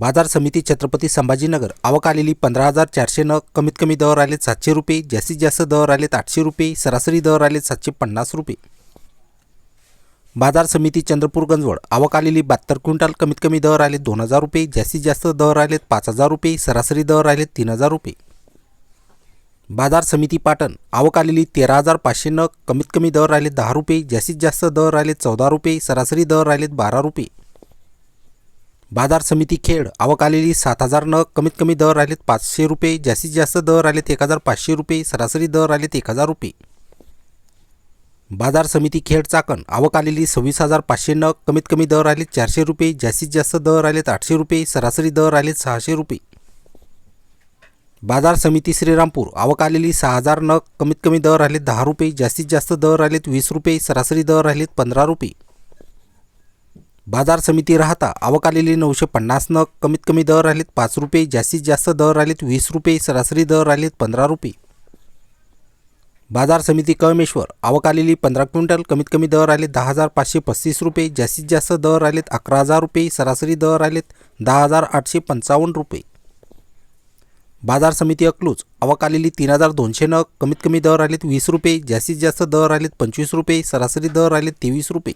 बाजार समिती छत्रपती संभाजीनगर. आवक आलेली पंधरा हजार चारशे नग कमीत कमी दर आलेत सातशे रुपये जास्तीत जास्त दर आलेत आठशे रुपये सरासरी दर आलेत सातशे पन्नास रुपये. बाजार समिती चंद्रपूर गंजवड. आवक आलेली बहात्तर क्विंटल कमीत कमी दर आले दोन हजार रुपये जास्तीत जास्त दर आलेत पाच हजार रुपये सरासरी दर आलेत तीन हजार रुपये. बाजार समिती पाटण. आवक आलेली तेरा हजार पाचशे नग कमीत कमी दर आले दहा रुपये जास्तीत जास्त दर आले चौदा रुपये सरासरी दर आलेत बारा रुपये. बाजार समिती खेड. आवक आलेली सात हजार नग कमीत कमी दर आलेत पाचशे रुपये. जास्तीत जास्त दर आलेत एक हजार पाचशे रुपये. सरासरी दर आलेत एक हजार रुपये. बाजार समिती खेड चाकण. आवक आलेली सव्वीस हजार पाचशे नग कमीत कमी दर आलेत चारशे रुपये. जास्तीत जास्त दर आलेत आठशे रुपये. सरासरी दर आलेत सहाशे रुपये. बाजार समिती श्रीरामपूर. आवक आलेली सहा हजार नग कमीत कमी दर आलेत दहा रुपये. जास्तीत जास्त दर आलेत वीस रुपये. सरासरी दर आलेत पंधरा रुपये. बाजार समिती राहता आवक आलेली नऊशे पन्नास नग कमीत कमी दर आलेत पाच रुपये जास्तीत जास्त दर आलेत वीस रुपये सरासरी दर आलेत पंधरा रुपये. बाजार समिती कळमेश्वर आवक आलेली पंधरा क्विंटल कमीत कमी दर आले दहा हजार पाचशे पस्तीस रुपये जास्तीत जास्त दर आलेत अकरा हजार रुपये सरासरी दर आलेत दहा हजार आठशे पंचावन्न रुपये. बाजार समिती अकलूज आवक आलेली तीन हजार दोनशे नग कमीत कमी दर आलेत वीस रुपये जास्तीत जास्त दर आलेत पंचवीस रुपये सरासरी दर आलेत तेवीस रुपये.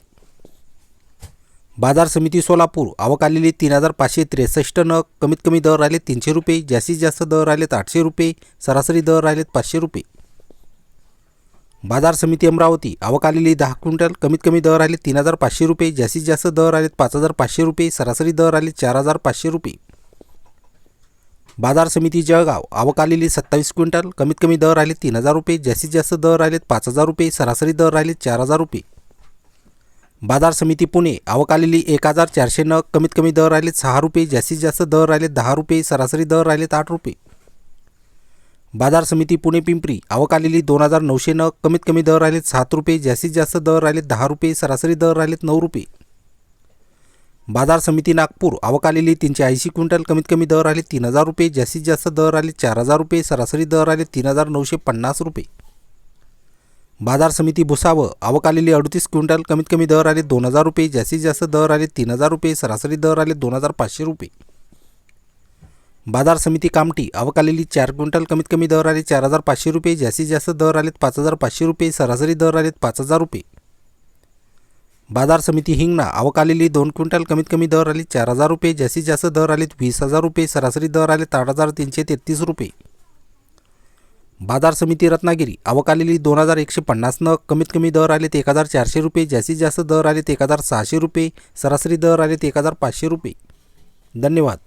बाजार समिती सोलापूर आवक आलेली तीन हजार पाचशे त्रेसष्ट नग कमीत कमी दर राहिले तीनशे रुपये जास्तीत जास्त दर राहिलेत आठशे रुपये सरासरी दर राहिलेत पाचशे रुपये. बाजार समिती अमरावती आवक आलेली दहा क्विंटल कमीत कमी दर आले तीन हजार पाचशे रुपये जास्तीत जास्त दर आलेत पाच हजार पाचशे रुपये सरासरी दर आले चार हजार पाचशे रुपये. बाजार समिती जळगाव आवक आलेली सत्तावीस क्विंटल कमीत कमी दर आले तीन हजार रुपये जास्तीत जास्त दर आलेत पाच हजार रुपये सरासरी दर आले चार हजार रुपये. बाजार समिती पुणे आवक आलेली एक हजार चारशे नग कमीत कमी दर राहिलेत सहा रुपये जास्तीत जास्त दर राहिलेत दहा रुपये सरासरी दर राहिलेत आठ रुपये. बाजार समिती पुणे पिंपरी आवक आलेली दोन हजार नऊशे नग कमीत कमी दर राहिलेत सात रुपये जास्तीत जास्त दर राहिलेत दहा रुपये सरासरी दर राहिलेत नऊ रुपये. बाजार समिती नागपूर आवक आलेली तीनशे ऐंशी क्विंटल कमीत कमी दर आले तीन हजार रुपये जास्तीत जास्त दर आले चार हजार रुपये सरासरी दर आले तीन हजार नऊशे पन्नास रुपये. बाजार समिती भुसावळ आवक अडतीस क्विंटल कमीत कमी दर आले दोन हजार रुपये. जास्तीत जास्त दर आले तीन हजार रुपये. सरासरी दर आले दोन हजार पाचशे रुपये. बाजार समिती कामटी अवकालेली चार क्विंटल कमीत कमी दर आले चार हजार पाचशे रुपये. जास्तीत जास्त दर आलेत पाच हजार पाचशे रुपये. सरासरी दर आलेत पाच हजार रुपये. बाजार समिती हिंगणा. अवकालेली दोन क्विंटल कमीत कमी दर आले चार हजार रुपये. जास्तीत जास्त दर आलेत वीस हजार रुपये. सरासरी दर आले आठ हजार तीनशे तेहतीस रुपये. बाजार समिती रत्नागिरी. अवकालेली दोन हजार एकशे पन्नासनं कमीत कमी दर आलेत एक हजार चारशे रुपये जास्तीत जास्त दर आलेत एक हजार सहाशे रुपये सरासरी दर आलेत एक हजार पाचशे रुपये. धन्यवाद.